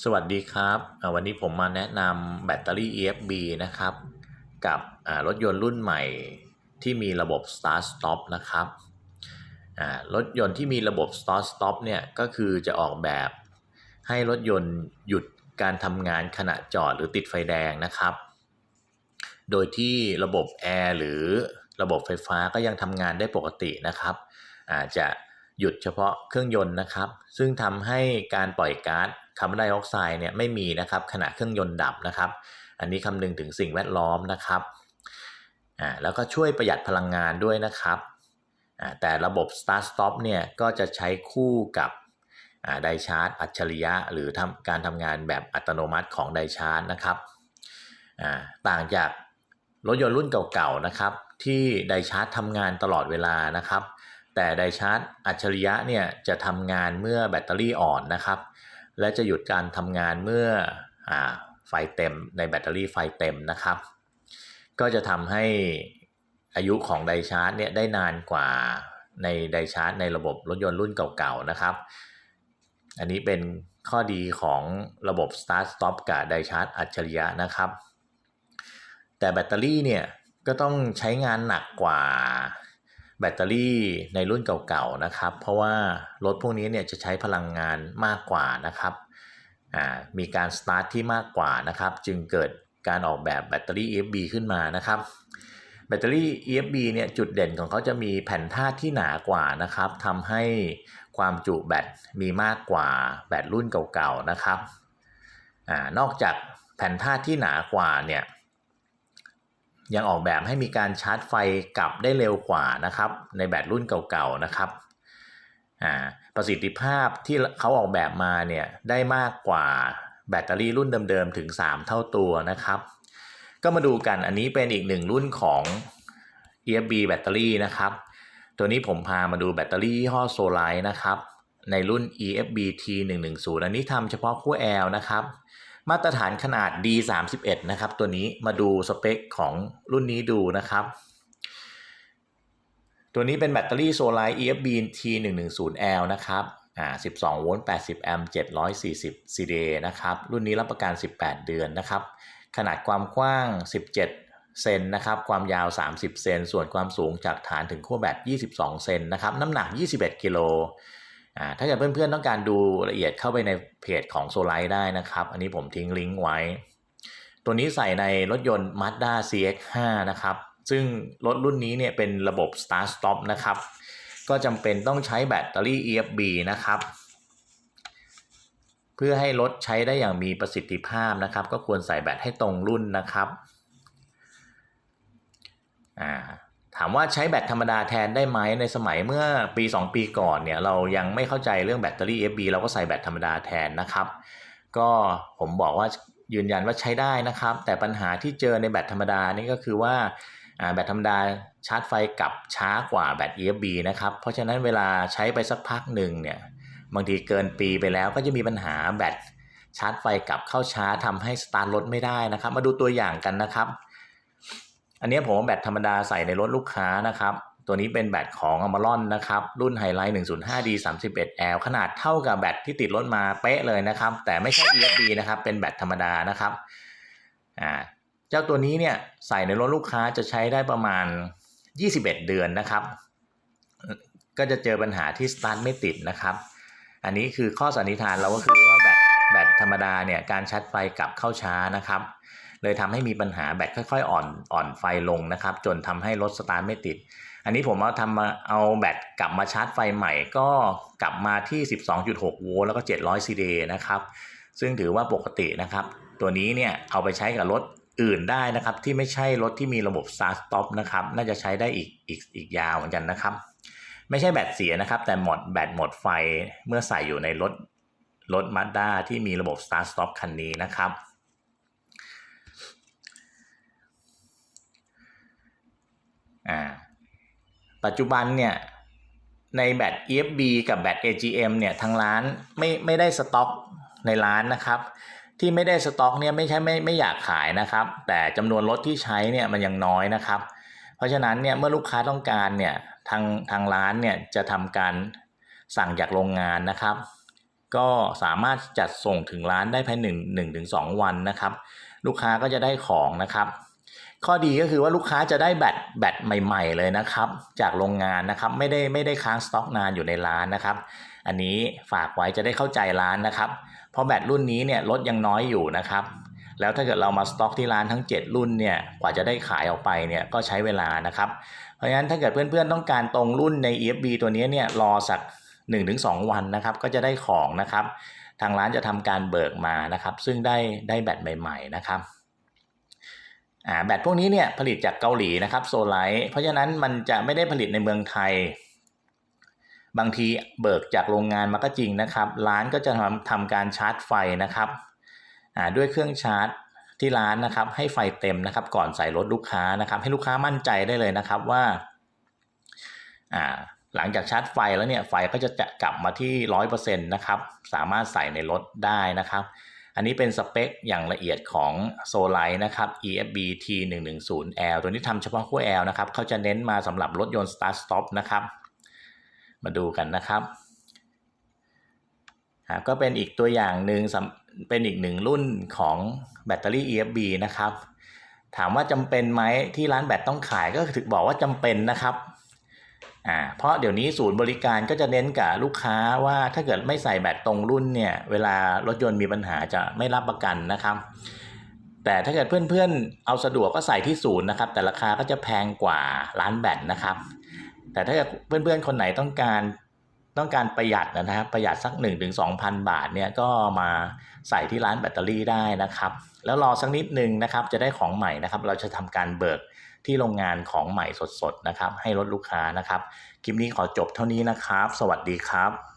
สวัสดีครับ วันนี้ผมมาแนะนำแบตเตอรี่ EFB นะครับ กับรถยนต์รุ่นใหม่ที่มีระบบ Start Stop นะครับรถยนต์ที่มีระบบ Start Stop เนี่ยก็คือจะออกแบบให้รถยนต์หยุดการทำงานขณะจอดหรือติดไฟแดงนะครับ โดยที่ระบบแอร์หรือระบบไฟฟ้าก็ยังทำงานได้ปกตินะครับอาจจะ หยุดเฉพาะเครื่องยนต์นะครับ ซึ่งทำให้การปล่อยก๊าซคาร์บอนไดออกไซด์เนี่ยไม่มีนะครับขณะเครื่องยนต์ดับนะครับ อันนี้คำนึงถึงสิ่งแวดล้อมนะครับอ่าแล้วก็ช่วยประหยัดพลังงานด้วยนะครับอ่าแต่ระบบ Start Stop เนี่ยก็จะใช้คู่กับอ่าไดชาร์จอัจฉริยะ หรือทำการทำงานแบบอัตโนมัติของไดชาร์จนะครับอ่าต่างจากรถยนต์รุ่นเก่าๆนะครับ ที่ไดชาร์จทำงานตลอดเวลานะครับ แต่ไดชาร์จอัจฉริยะเนี่ยจะทำงานเมื่อแบตเตอรี่อ่อนนะครับ และจะหยุดการทำงานเมื่ออไฟเต็มในแบตเตอรี่ไฟเต็มนะครับ ก็จะทำให้อายุของไดชาร์จเนี่ยได้นานกว่าในไดชาร์จในระบบรถยนต์รุ่นเก่าๆนะครับ อันนี้เป็นข้อดีของระบบ Start Stop กับไดชาร์จอัจฉริยะนะครับ แต่แบตเตอรี่เนี่ยก็ต้องใช้งานหนักกว่า แบตเตอรี่ในรุ่นเก่าๆนะครับ เพราะว่ารถพวกนี้เนี่ยจะใช้พลังงานมากกว่านะครับมีการสตาร์ทที่มากกว่านะครับ จึงเกิดการออกแบบแบตเตอรี่ EFB ขึ้นมานะครับ แบตเตอรี่ EFB เนี่ยจุดเด่นของเขาจะมีแผ่นธาตุที่หนากว่านะครับทำให้ความจุแบตมีมากกว่าแบตรุ่นเก่าๆนะครับอานอกจากแผ่นธาตุที่หนากว่าเนี่ย ยังออกแบบให้มีการชาร์จไฟกลับได้เร็วกว่านะครับ ในแบตรุ่นเก่าๆนะครับประสิทธิภาพที่เขาออกแบบมาเนี่ยได้มากกว่าแบตเตอรี่รุ่นเดิมๆถึง 3 เท่าตัวนะครับ ก็มาดูกันอันนี้เป็นอีกหนึ่งรุ่นของ EFB แบตเตอรี่นะครับ ตัวนี้ผมพามาดูแบตเตอรี่ยี่ห้อโซล i นะครับ ในรุ่น EFB T110 อันนี้ทำเฉพาะขั้ว L นะครับ มาตรฐานขนาด D31 นะครับ ตัวนี้มาดูสเปคของรุ่นนี้ดูนะครับ ตัวนี้เป็นแบตเตอรี่โซลาร์ EFB T110L นะครับอ่า12 โวลต์ 80 แอมป์ 740 CDA นะครับ รุ่นนี้รับประกัน 18 เดือนนะครับ ขนาดความกว้าง 17 เซนนะครับ ความยาว 30 เซน ส่วนความสูงจากฐานถึงขั้วแบต22 เซนนะครับ น้ำหนัก 21 กิโล ถ้าเกิดเพื่อนๆต้องการดูละเอียดเข้าไปในเพจของโซล i ได้นะครับ อันนี้ผมทิ้งลิงก์ไว้ ตัวนี้ใส่ในรถยนต์ Mazda CX-5 นะครับ ซึ่งรถรุ่นนี้เนี่ยเป็นระบบ Start Stop นะครับ ก็จำเป็นต้องใช้แบตเตอรี่ EFB นะครับ เพื่อให้รถใช้ได้อย่างมีประสิทธิภาพนะครับ ก็ควรใส่แบตให้ตรงรุ่นนะครับ อ่า ถามว่าใช้แบตธรรมดาแทนได้ไหมในสมัยเมื่อปี 2 ปีก่อนเนี่ยเรายังไม่เข้าใจเรื่องแบตเตอรี่ FB เราก็ใส่แบตธรรมดาแทนนะครับ ก็ผมบอกว่ายืนยันว่าใช้ได้นะครับ แต่ปัญหาที่เจอในแบตธรรมดานี่ก็คือว่าแบตธรรมดาชาร์จไฟกลับช้ากว่าแบต EFB นะครับ เพราะฉะนั้นเวลาใช้ไปสักพักหนึ่งเนี่ยบางทีเกินปีไปแล้วก็จะมีปัญหาแบตชาร์จไฟกลับเข้าช้าทำให้สตาร์ทรถไม่ได้นะครับ มาดูตัวอย่างกันนะครับ อันนี้ผมแบตธรรมดาใส่ในรถลูกค้านะครับ ตัวนี้เป็นแบตของอมารอนนะครับ รุ่นไฮไลท์ 105D 31L ขนาดเท่ากับแบตที่ติดรถมาเป๊ะเลยนะครับ แต่ไม่ใช่ EFB นะครับ เป็นแบตธรรมดานะครับอ่าเจ้าตัวนี้เนี่ยใส่ในรถลูกค้าจะใช้ได้ประมาณ 21 เดือนนะครับ ก็จะเจอปัญหาที่สตาร์ทไม่ติดนะครับ อันนี้คือข้อสันนิษฐานเราก็คือว่าแบตแบตธรรมดาเนี่ยการชาร์จไฟกลับเข้าช้านะครับ เลยทำให้มีปัญหาแบตค่อยๆ อ่อนอ่อนไฟลงนะครับ จนทำให้รถสตาร์ทไม่ติด อันนี้ผมเอาทำมาเอาแบตกลับมาชาร์จไฟใหม่ ก็กลับมาที่ 12.6 โวลต์แล้วก็ 700 ซีเดนะครับ ซึ่งถือว่าปกตินะครับ ตัวนี้เนี่ยเอาไปใช้กับรถอื่นได้นะครับ ที่ไม่ใช่รถที่มีระบบ Start Stop นะครับ น่าจะใช้ได้อีกอีกอีกยาวเหมือนกันนะครับ ไม่ใช่แบตเสียนะครับ แต่หมดแบตหมดไฟเมื่อใส่อยู่ในรถรถ Mazda ที่มีระบบ Start Stop คันนี้นะครับอ่า ปัจจุบันเนี่ยในแบต EFB กับแบต AGM เนี่ยทางร้านไม่ไม่ได้สต็อกในร้านนะครับ ที่ไม่ได้สต็อกเนี่ยไม่ใช่ไม่ไม่อยากขายนะครับ แต่จำนวนรถที่ใช้เนี่ยมันยังน้อยนะครับ เพราะฉะนั้นเนี่ยเมื่อลูกค้าต้องการเนี่ยทางทางร้านเนี่ยจะทำการสั่งจากโรงงานนะครับ ก็สามารถจัดส่งถึงร้านได้ภายในหนึ่งถึงสองวันนะครับ ลูกค้าก็จะได้ของนะครับ ข้อดีก็คือว่าลูกค้าจะได้แบตแบตใหม่ ๆ เลยนะครับ จากโรงงานนะครับไม่ได้ไม่ได้ค้างสต็อกนานอยู่ในร้านนะครับ อันนี้ฝากไว้จะได้เข้าใจร้านนะครับ เพราะแบตรุ่นนี้เนี่ยรถยังน้อยอยู่นะครับ แล้วถ้าเกิดเรามาสต็อกที่ร้านทั้ง 7 รุ่นเนี่ยกว่าจะได้ขายออกไปเนี่ยก็ใช้เวลานะครับ เพราะฉะนั้นถ้าเกิดเพื่อนๆต้องการตรงรุ่นใน EFB ตัวนี้เนี่ยรอสัก 1-2 วันนะครับ ก็จะได้ของนะครับ ทางร้านจะทำการเบิกมานะครับ ซึ่งได้ได้แบตใหม่ ๆ นะครับ อ่าแบตพวกนี้เนี่ยผลิตจากเกาหลีนะครับโซไลท์เพราะฉะนั้นมันจะไม่ได้ผลิตในเมืองไทย บางทีเบิกจากโรงงานมาก็จริงนะครับ ร้านก็จะทำทำการชาร์จไฟนะครับอ่าด้วยเครื่องชาร์จที่ร้านนะครับ ให้ไฟเต็มนะครับ ก่อนใส่รถลูกค้านะครับ ให้ลูกค้ามั่นใจได้เลยนะครับว่าอ่าหลังจากชาร์จไฟแล้วเนี่ยไฟก็จะจะกลับมาที่ร้อยเปอร์เซ็นต์นะครับสามารถใส่ในรถได้นะครับ อันนี้เป็นสเปคอย่างละเอียดของโซล i นะครับ EFB T110L ตัวนี้ทำเฉพาะขั้ว L นะครับเขาจะเน้นมาสำหรับรถยนต์ Start Stop นะครับ มาดูกันนะครับก็เป็นอีกตัวอย่างหนึ่งเป็นอีกหนึ่งรุ่นของแบตเตอรี่ EFB นะครับ ถามว่าจำเป็นไหมที่ร้านแบตต้องขายก็ถึงบอกว่าจำเป็นนะครับ อ่าเพราะเดี๋ยวนี้ศูนย์บริการก็จะเน้นกับลูกค้าว่าถ้าเกิดไม่ใส่แบตตรงรุ่นเนี่ยเวลารถยนต์มีปัญหาจะไม่รับประกันนะครับ แต่ถ้าเกิดเพื่อนๆ เอาสะดวกก็ใส่ที่ศูนย์นะครับ แต่ราคาก็จะแพงกว่าร้านแบตนะครับ แต่ถ้าเกิดเพื่อนๆ คนไหนต้องการต้องการประหยัดนะครับประหยัดสัก 1 2 0 0 0 บาทเนี่ยก็มาใส่ที่ร้านแบตเตอรี่ได้นะครับ แล้วรอสักนิดนึงนะครับจะได้ของใหม่นะครับ เราจะทำการเบิก ที่โรงงานของใหม่สดๆนะครับ ให้รถลูกค้านะครับ คลิปนี้ขอจบเท่านี้นะครับ สวัสดีครับ